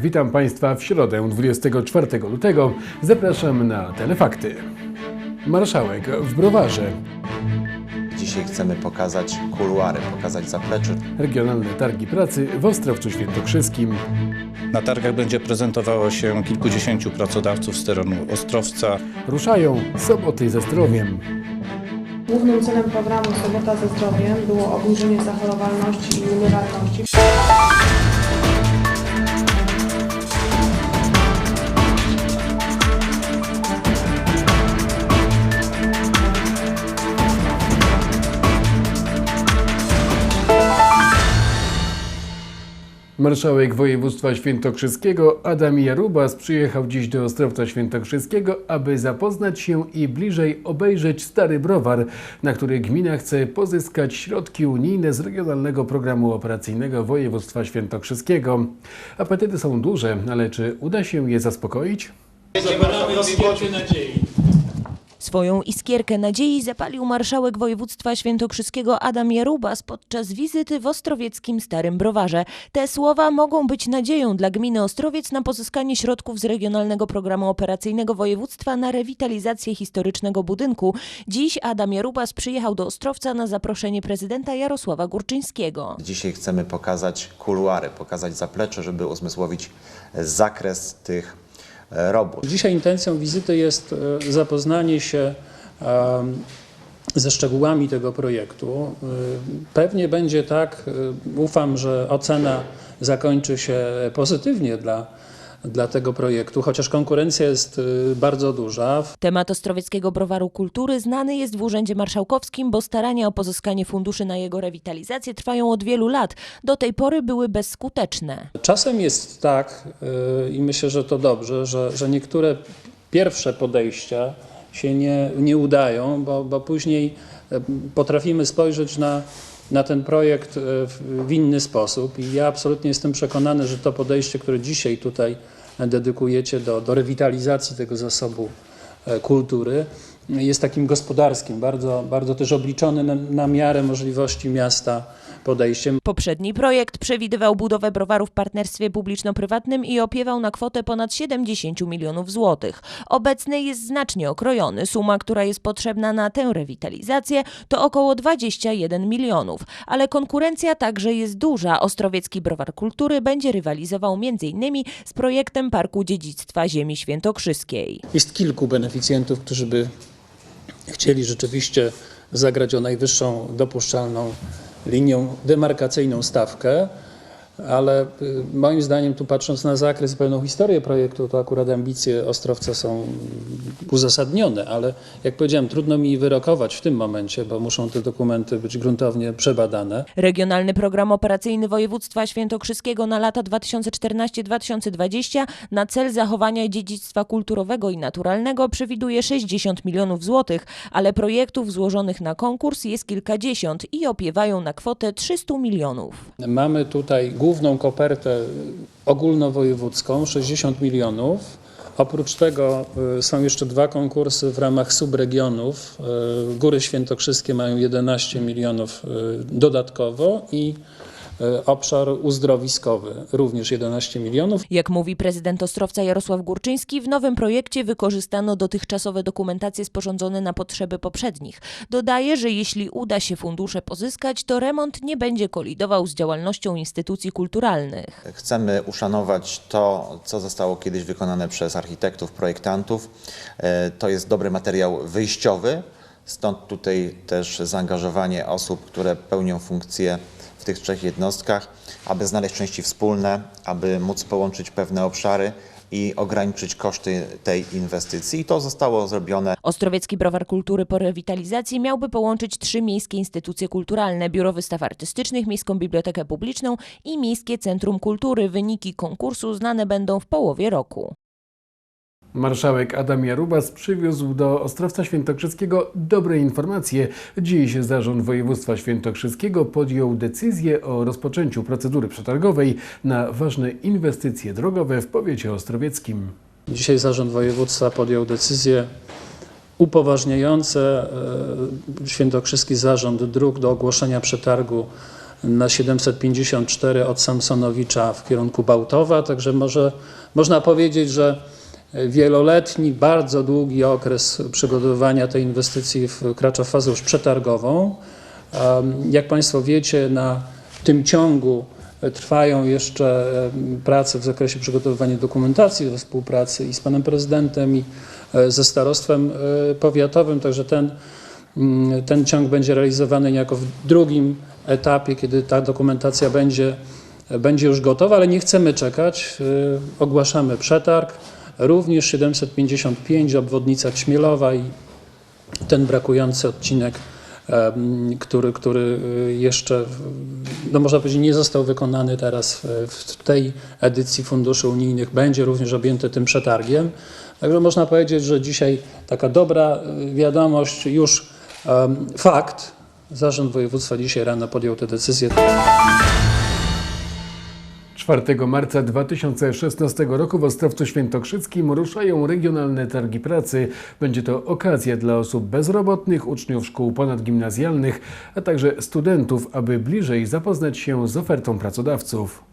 Witam Państwa w środę 24 lutego. Zapraszam na Telefakty. Marszałek w Browarze. Dzisiaj chcemy pokazać kuluary, pokazać zaplecze. Regionalne targi pracy w Ostrowcu Świętokrzyskim. Na targach będzie prezentowało się kilkudziesięciu pracodawców z terenu Ostrowca. Ruszają soboty ze zdrowiem. Głównym celem programu Sobota ze zdrowiem było obniżenie zachorowalności i umieralności. Marszałek województwa świętokrzyskiego Adam Jarubas przyjechał dziś do Ostrowca Świętokrzyskiego, aby zapoznać się i bliżej obejrzeć Stary Browar, na który gmina chce pozyskać środki unijne z Regionalnego Programu Operacyjnego Województwa Świętokrzyskiego. Apetyty są duże, ale czy uda się je zaspokoić? Iskierkę nadziei. Swoją iskierkę nadziei zapalił marszałek województwa świętokrzyskiego Adam Jarubas podczas wizyty w Ostrowieckim Starym Browarze. Te słowa mogą być nadzieją dla gminy Ostrowiec na pozyskanie środków z Regionalnego Programu Operacyjnego Województwa na rewitalizację historycznego budynku. Dziś Adam Jarubas przyjechał do Ostrowca na zaproszenie prezydenta Jarosława Górczyńskiego. Dzisiaj chcemy pokazać kuluary, pokazać zaplecze, żeby uzmysłowić zakres tych robót. Dzisiaj intencją wizyty jest e, zapoznanie się ze szczegółami tego projektu. E, Pewnie będzie tak, e, ufam, że ocena zakończy się pozytywnie dla, dla tego projektu, chociaż konkurencja jest e, bardzo duża. Temat Ostrowieckiego Browaru Kultury znany jest w Urzędzie Marszałkowskim, bo starania o pozyskanie funduszy na jego rewitalizację trwają od wielu lat. Do tej pory były bezskuteczne. Czasem jest tak, yy, i myślę, że to dobrze, że, że niektóre pierwsze podejścia się nie, nie udają, bo, bo później e, potrafimy spojrzeć na, na ten projekt w inny sposób. I ja absolutnie jestem przekonany, że to podejście, które dzisiaj tutaj dedykujecie do, do rewitalizacji tego zasobu e, kultury, jest takim gospodarskim, bardzo, bardzo też obliczony na, na miarę możliwości miasta podejściem. Poprzedni projekt przewidywał budowę browaru w partnerstwie publiczno-prywatnym i opiewał na kwotę ponad 70 milionów złotych. Obecny jest znacznie okrojony. Suma, która jest potrzebna na tę rewitalizację, to około 21 milionów. Ale konkurencja także jest duża. Ostrowiecki Browar Kultury będzie rywalizował m.in. z projektem Parku Dziedzictwa Ziemi Świętokrzyskiej. Jest kilku beneficjentów, którzy by chcieli rzeczywiście zagrać o najwyższą dopuszczalną linią demarkacyjną stawkę, ale y, moim zdaniem, tu patrząc na zakres i pewną historię projektu, to akurat ambicje Ostrowca są uzasadnione, ale jak powiedziałem, trudno mi wyrokować w tym momencie, bo muszą te dokumenty być gruntownie przebadane. Regionalny Program Operacyjny Województwa Świętokrzyskiego na lata 2014-2020 na cel zachowania dziedzictwa kulturowego i naturalnego przewiduje 60 milionów złotych, ale projektów złożonych na konkurs jest kilkadziesiąt i opiewają na kwotę 300 milionów. Mamy tutaj główną kopertę ogólnowojewódzką 60 milionów. Oprócz tego y, są jeszcze dwa konkursy w ramach subregionów. Y, Góry Świętokrzyskie mają 11 milionów y, dodatkowo i obszar uzdrowiskowy również 11 milionów. Jak mówi prezydent Ostrowca Jarosław Górczyński, w nowym projekcie wykorzystano dotychczasowe dokumentacje sporządzone na potrzeby poprzednich. Dodaje, że jeśli uda się fundusze pozyskać, to remont nie będzie kolidował z działalnością instytucji kulturalnych. Chcemy uszanować to, co zostało kiedyś wykonane przez architektów, projektantów. E, To jest dobry materiał wyjściowy, stąd tutaj też zaangażowanie osób, które pełnią funkcje w tych trzech jednostkach, aby znaleźć części wspólne, aby móc połączyć pewne obszary i ograniczyć koszty tej inwestycji. I to zostało zrobione. Ostrowiecki Browar Kultury po rewitalizacji miałby połączyć trzy miejskie instytucje kulturalne: Biuro Wystaw Artystycznych, Miejską Bibliotekę Publiczną i Miejskie Centrum Kultury. Wyniki konkursu znane będą w połowie roku. Marszałek Adam Jarubas przywiózł do Ostrowca Świętokrzyskiego dobre informacje. Dziś Zarząd Województwa Świętokrzyskiego podjął decyzję o rozpoczęciu procedury przetargowej na ważne inwestycje drogowe w powiecie ostrowieckim. Dzisiaj Zarząd Województwa podjął decyzję upoważniające e, Świętokrzyski Zarząd Dróg do ogłoszenia przetargu na 754 od Samsonowicza w kierunku Bałtowa, także może, można powiedzieć, że wieloletni, bardzo długi okres przygotowywania tej inwestycji wkracza w fazę już przetargową. Jak Państwo wiecie, na tym ciągu trwają jeszcze prace w zakresie przygotowywania dokumentacji we współpracy i z Panem Prezydentem, i e, ze Starostwem e, Powiatowym, także ten, mm, ten ciąg będzie realizowany niejako w drugim etapie, kiedy ta dokumentacja będzie, będzie już gotowa, ale nie chcemy czekać. E, Ogłaszamy przetarg. Również 755 obwodnica Ćmielowa i ten brakujący odcinek, który, który y, jeszcze, no można powiedzieć, nie został wykonany teraz w- tej edycji funduszy unijnych, będzie również objęty tym przetargiem. Także można powiedzieć, że dzisiaj taka dobra y, wiadomość, już fakt. Zarząd Województwa dzisiaj rano podjął tę decyzję. 4 marca 2016 roku w Ostrowcu Świętokrzyckim ruszają regionalne targi pracy. Będzie to okazja dla osób bezrobotnych, uczniów szkół ponadgimnazjalnych, a także studentów, aby bliżej zapoznać się z ofertą pracodawców.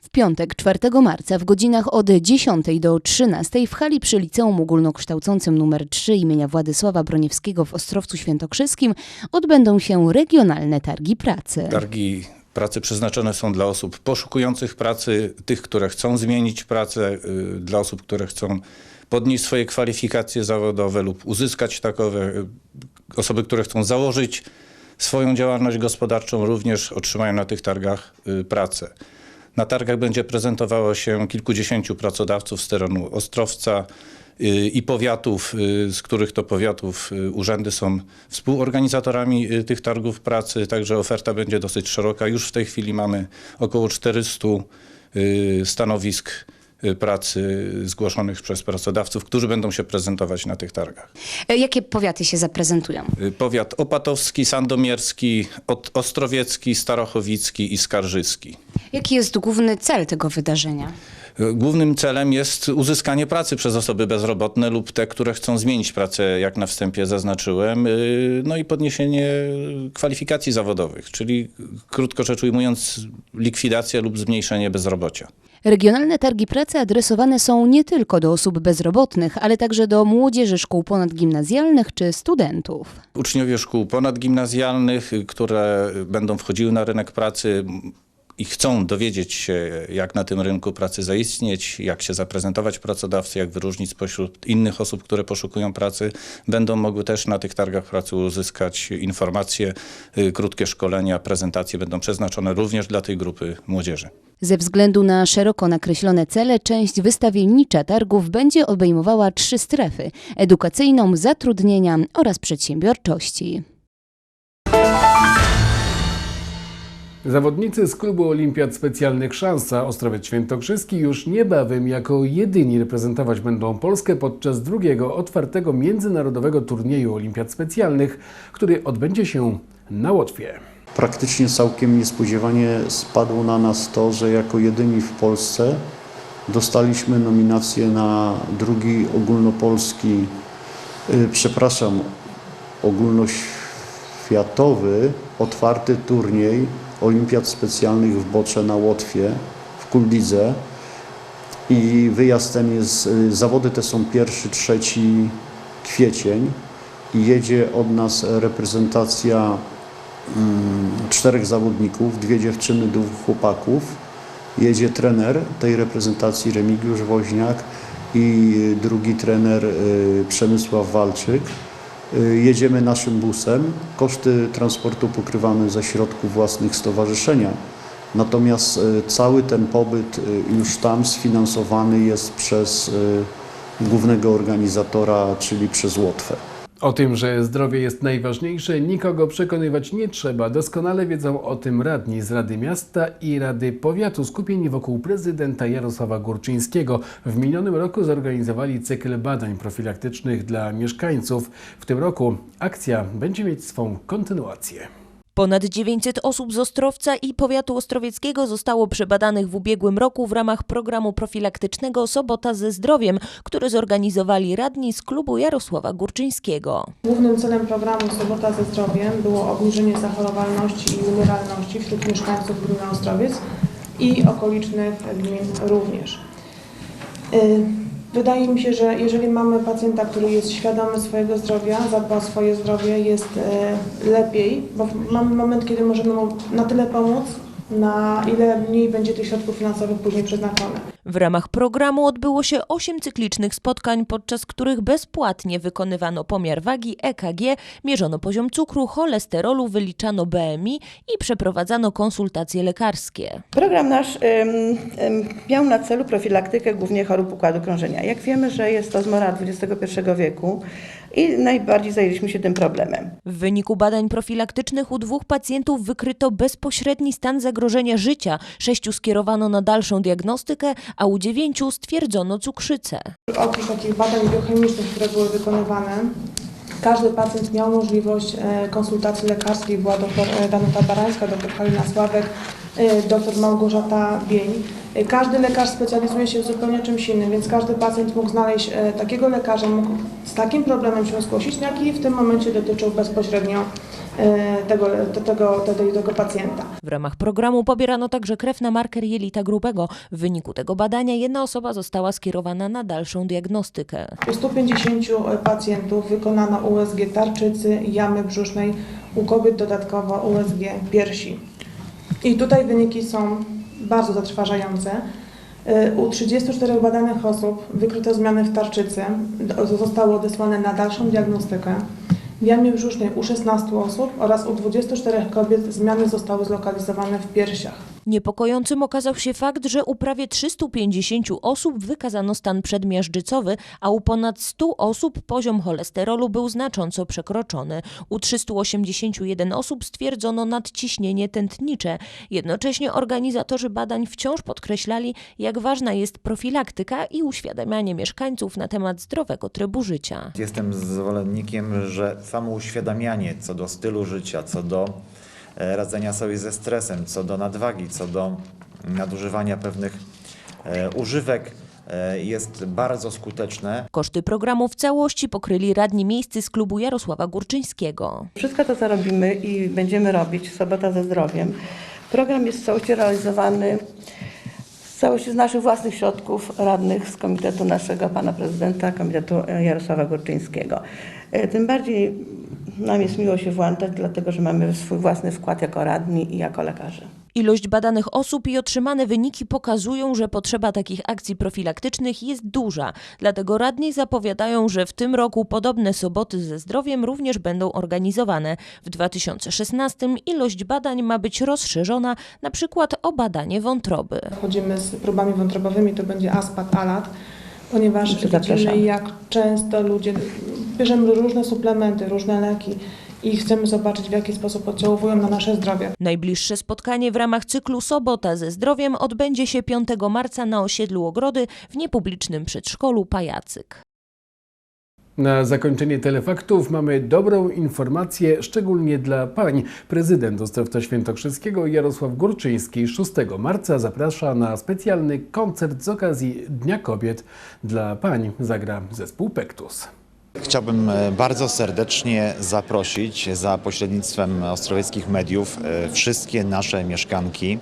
W piątek 4 marca w godzinach od 10 do 13 w hali przy Liceum Ogólnokształcącym nr 3 imienia Władysława Broniewskiego w Ostrowcu Świętokrzyskim odbędą się regionalne targi pracy. Targi pracy przeznaczone są dla osób poszukujących pracy, tych, które chcą zmienić pracę, y, dla osób, które chcą podnieść swoje kwalifikacje zawodowe lub uzyskać takowe. y, Osoby, które chcą założyć swoją działalność gospodarczą, również otrzymają na tych targach y, pracę. Na targach będzie prezentowało się kilkudziesięciu pracodawców z terenu Ostrowca y, i powiatów, y, z których to powiatów y, urzędy są współorganizatorami tych targów pracy, także oferta będzie dosyć szeroka. Już w tej chwili mamy około 400 y, stanowisk pracy zgłoszonych przez pracodawców, którzy będą się prezentować na tych targach. E, Jakie powiaty się zaprezentują? Y, Powiat opatowski, sandomierski, ostrowiecki, starochowicki i skarżyski. Jaki jest główny cel tego wydarzenia? Głównym celem jest uzyskanie pracy przez osoby bezrobotne lub te, które chcą zmienić pracę, jak na wstępie zaznaczyłem, no i podniesienie kwalifikacji zawodowych, czyli krótko rzecz ujmując, likwidacja lub zmniejszenie bezrobocia. Regionalne targi pracy adresowane są nie tylko do osób bezrobotnych, ale także do młodzieży szkół ponadgimnazjalnych czy studentów. Uczniowie szkół ponadgimnazjalnych, które będą wchodziły na rynek pracy i chcą dowiedzieć się, jak na tym rynku pracy zaistnieć, jak się zaprezentować pracodawcy, jak wyróżnić spośród innych osób, które poszukują pracy, będą mogły też na tych targach pracy uzyskać informacje, y, krótkie szkolenia, prezentacje będą przeznaczone również dla tej grupy młodzieży. Ze względu na szeroko nakreślone cele, część wystawiennicza targów będzie obejmowała trzy strefy: edukacyjną, zatrudnienia oraz przedsiębiorczości. Zawodnicy z klubu Olimpiad Specjalnych Szansa Ostrowiec Świętokrzyski już niebawem jako jedyni reprezentować będą Polskę podczas drugiego otwartego międzynarodowego turnieju Olimpiad Specjalnych, który odbędzie się na Łotwie. Praktycznie całkiem niespodziewanie spadło na nas to, że jako jedyni w Polsce dostaliśmy nominację na drugi ogólnopolski, y, przepraszam, ogólnoświatowy otwarty turniej olimpiad specjalnych w Bocze na Łotwie w Kuldidze. I wyjazd ten jest, y, zawody te są pierwszy, trzeci kwiecień i jedzie od nas reprezentacja mm, czterech zawodników, dwie dziewczyny, dwóch chłopaków. Jedzie trener tej reprezentacji Remigiusz Woźniak i drugi trener y, Przemysław Walczyk. Y, Jedziemy naszym busem. Koszty transportu pokrywamy ze środków własnych stowarzyszenia. Natomiast y, cały ten pobyt y, już tam sfinansowany jest przez głównego organizatora, czyli przez Łotwę. O tym, że zdrowie jest najważniejsze, nikogo przekonywać nie trzeba. Doskonale wiedzą o tym radni z Rady Miasta i Rady Powiatu skupieni wokół prezydenta Jarosława Górczyńskiego. W minionym roku zorganizowali cykl badań profilaktycznych dla mieszkańców. W tym roku akcja będzie mieć swą kontynuację. Ponad 900 osób z Ostrowca i powiatu ostrowieckiego zostało przebadanych w ubiegłym roku w ramach programu profilaktycznego Sobota ze zdrowiem, który zorganizowali radni z klubu Jarosława Górczyńskiego. Głównym celem programu Sobota ze zdrowiem było obniżenie zachorowalności i umieralności wśród mieszkańców gminy Ostrowiec i okolicznych gmin również. Y, Wydaje mi się, że jeżeli mamy pacjenta, który jest świadomy swojego zdrowia, zadba o swoje zdrowie, jest y, lepiej, bo mamy moment, kiedy możemy mu na tyle pomóc, na ile mniej będzie tych środków finansowych później przeznaczone. W ramach programu odbyło się 8 cyklicznych spotkań, podczas których bezpłatnie wykonywano pomiar wagi EKG, mierzono poziom cukru, cholesterolu, wyliczano BMI i przeprowadzano konsultacje lekarskie. Program nasz ym, ym, miał na celu profilaktykę głównie chorób układu krążenia. Jak wiemy, że jest to zmora XXI wieku i najbardziej zajęliśmy się tym problemem. W wyniku badań profilaktycznych u dwóch pacjentów wykryto bezpośredni stan zagrożenia życia, sześciu skierowano na dalszą diagnostykę, a u dziewięciu stwierdzono cukrzycę. Oprócz takich badań biochemicznych, które były wykonywane, każdy pacjent miał możliwość e, konsultacji lekarskiej. Była dr e, Danuta Barańska, dr Halina Sławek, dr Małgorzata Bień. E, Każdy lekarz specjalizuje się w zupełnie czymś innym, więc każdy pacjent mógł znaleźć e, takiego lekarza, mógł z takim problemem się zgłosić, jaki w tym momencie dotyczył bezpośrednio tego, tego, tego, tego pacjenta. W ramach programu pobierano także krew na marker jelita grubego. W wyniku tego badania jedna osoba została skierowana na dalszą diagnostykę. U 150 pacjentów wykonano USG tarczycy, jamy brzusznej, u kobiet dodatkowo USG piersi. I tutaj wyniki są bardzo zatrważające. Y, U 34 badanych osób wykryto zmiany w tarczycy, zostały odesłane na dalszą diagnostykę. W jamie brzusznej u 16 osób oraz u 24 kobiet zmiany zostały zlokalizowane w piersiach. Niepokojącym okazał się fakt, że u prawie 350 osób wykazano stan przedmiażdżycowy, a u ponad 100 osób poziom cholesterolu był znacząco przekroczony. U 381 osób stwierdzono nadciśnienie tętnicze. Jednocześnie organizatorzy badań wciąż podkreślali, jak ważna jest profilaktyka i uświadamianie mieszkańców na temat zdrowego trybu życia. Jestem zwolennikiem, że samo uświadamianie co do stylu życia, co do radzenia sobie ze stresem, co do nadwagi, co do nadużywania pewnych e, używek e, jest bardzo skuteczne. Koszty programu w całości pokryli radni miejscy z klubu Jarosława Górczyńskiego. Wszystko to, co robimy i będziemy robić, Sobota ze zdrowiem, program jest w całości realizowany z całości z naszych własnych środków radnych z komitetu naszego pana prezydenta, komitetu e, Jarosława Górczyńskiego. E, Tym bardziej nam jest miło się włączać, dlatego że mamy swój własny wkład jako radni i jako lekarze. Ilość badanych osób i otrzymane wyniki pokazują, że potrzeba takich akcji profilaktycznych jest duża. Dlatego radni zapowiadają, że w tym roku podobne soboty ze zdrowiem również będą organizowane. W 2016 ilość badań ma być rozszerzona, na przykład o badanie wątroby. Wchodzimy z próbami wątrobowymi, to będzie aspat, alat, ponieważ widzimy jak często ludzie, bierzemy różne suplementy, różne leki i chcemy zobaczyć w jaki sposób oddziałują na nasze zdrowie. Najbliższe spotkanie w ramach cyklu Sobota ze zdrowiem odbędzie się 5 marca na osiedlu Ogrody w niepublicznym przedszkolu Pajacyk. Na zakończenie telefaktów mamy dobrą informację, szczególnie dla pań. Prezydent Ostrowca Świętokrzyskiego Jarosław Górczyński 6 marca zaprasza na specjalny koncert z okazji Dnia Kobiet. Dla pań zagra zespół Pektus. Chciałbym e, bardzo serdecznie zaprosić za pośrednictwem ostrowieckich mediów e, wszystkie nasze mieszkanki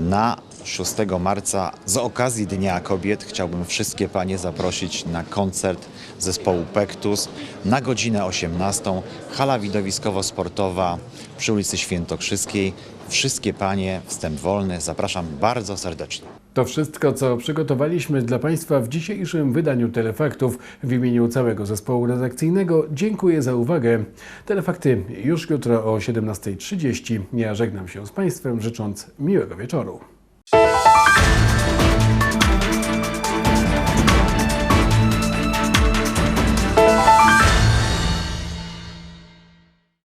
na 6 marca z okazji Dnia Kobiet. Chciałbym wszystkie panie zaprosić na koncert zespołu Pektus na godzinę 18. Hala widowiskowo-sportowa przy ulicy Świętokrzyskiej. Wszystkie panie, wstęp wolny. Zapraszam bardzo serdecznie. To wszystko, co przygotowaliśmy dla Państwa w dzisiejszym wydaniu Telefaktów. W imieniu całego zespołu redakcyjnego dziękuję za uwagę. Telefakty już jutro o 17.30. Ja żegnam się z Państwem, życząc miłego wieczoru.